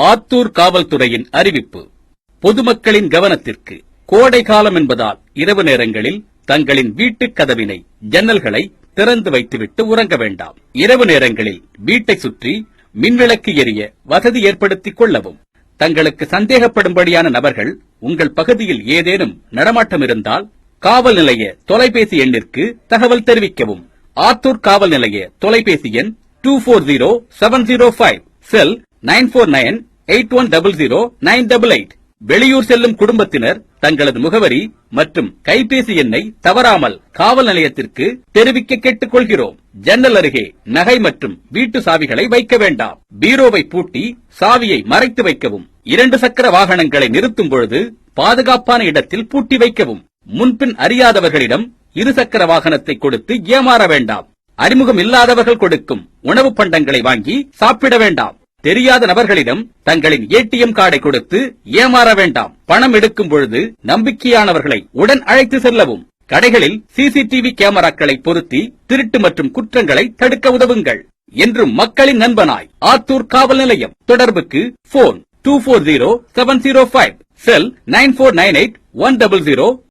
ஆத்தூர் காவல்துறையின் அறிவிப்பு. பொதுமக்களின் கவனத்திற்கு கோடை காலம் என்பதால் இரவு நேரங்களில் தங்களின் வீட்டுக் கதவினை ஜன்னல்களை திறந்து வைத்துவிட்டு உறங்க வேண்டாம். இரவு நேரங்களில் வீட்டை சுற்றி மின்விளக்கு எரிய வசதி ஏற்படுத்திக் கொள்ளவும். தங்களுக்கு சந்தேகப்படும்படியான நபர்கள் உங்கள் பகுதியில் ஏதேனும் நடமாட்டம் இருந்தால் காவல் நிலைய தொலைபேசி எண்ணிற்கு தகவல் தெரிவிக்கவும். ஆத்தூர் காவல் நிலைய தொலைபேசி எண் two four zero seven zero five cell nine four nine eight one double zero nine double eight. வெளியூர் செல்லும் குடும்பத்தினர் தங்களது முகவரி மற்றும் கைபேசி எண்ணை தவறாமல் காவல் நிலையத்திற்கு தெரிவிக்க கேட்டுக் கொள்கிறோம் ஜன்னல் அருகே நகை மற்றும் வீட்டு சாவிகளை வைக்க வேண்டாம். பீரோவை பூட்டி சாவியை மறைத்து வைக்கவும். இரண்டு சக்கர வாகனங்களை நிறுத்தும் பொழுது பாதுகாப்பான இடத்தில் பூட்டி வைக்கவும். முன்பின் அறியாதவர்களிடம் இருசக்கர வாகனத்தை கொடுத்து ஏமாற வேண்டாம். அறிமுகம் இல்லாதவர்கள் கொடுக்கும் உணவு பண்டங்களை வாங்கி சாப்பிட வேண்டாம். தெரியாத நபர்களிடம் தங்களின் ஏடிஎம் கார்டை கொடுத்து ஏமாற வேண்டாம். பணம் எடுக்கும் பொழுது நம்பிக்கையானவர்களை உடன் அழைத்து செல்லவும். கடைகளில் சிசிடிவி கேமராக்களை பொருத்தி திருட்டு மற்றும் குற்றங்களை தடுக்க உதவுங்கள். என்றும் மக்களின் நண்பனாய் ஆத்தூர் காவல் நிலையம். தொடர்புக்கு phone two four zero seven zero five cell nine four nine eight one double zero